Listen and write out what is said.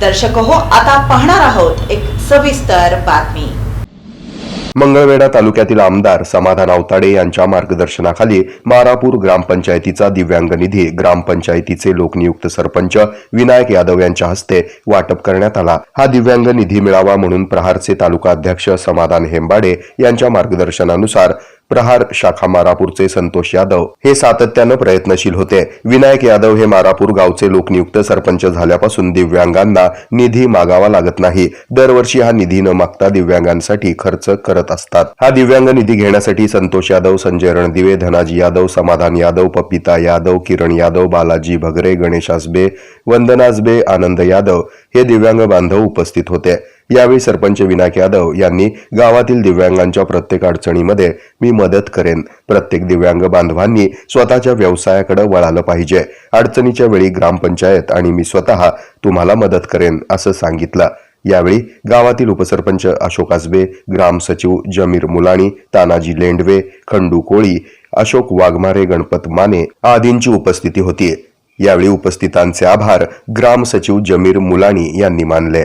दर्शक हो आता पाहणार आहोत एक सविस्तर बातमी. मंगळवेढा तालुक्यातील आमदार समाधान अवताडे यांच्या मार्गदर्शनाखाली मारापूर ग्रामपंचायतीचा दिव्यांग निधी ग्रामपंचायतीचे लोकनियुक्त सरपंच विनायक यादव यांच्या हस्ते वाटप करण्यात आला. हा दिव्यांग निधी मिळावा म्हणून प्रहारचे तालुका अध्यक्ष समाधान हेंबाडे यांच्या मार्गदर्शनानुसार प्रहार शाखा मारापूरचे संतोष यादव हे सातत्यानं प्रयत्नशील होते. विनायक यादव हे मारापूर गावचे लोकनियुक्त सरपंच झाल्यापासून दिव्यांगांना निधी मागावा लागत नाही. दरवर्षी हा निधी न मागता दिव्यांगांसाठी खर्च करत असतात. हा दिव्यांग निधी घेण्यासाठी संतोष यादव संजय रणदिवे धनाजी यादव समाधान यादव पपिता यादव किरण यादव बालाजी भगरे गणेश आसबे वंदना आसबे आनंद यादव हे दिव्यांग बांधव उपस्थित होते. यावेळी सरपंच विनायक यादव यांनी गावातील दिव्यांगांच्या प्रत्येक अडचणीमध्ये मी मदत करेन. प्रत्येक दिव्यांग बांधवांनी स्वतःच्या व्यवसायाकडे वळालं पाहिजे. अडचणीच्या वेळी ग्रामपंचायत आणि मी स्वतः तुम्हाला मदत करेन असं सांगितलं. यावेळी गावातील उपसरपंच अशोक आसबे ग्राम सचिव जमीर मुलाणी तानाजी लेंडवे खंडू कोळी अशोक वाघमारे गणपत माने आदींची उपस्थिती होती. यावेळी उपस्थितांचे आभार ग्राम सचिव जमीर मुलाणी यांनी मानले.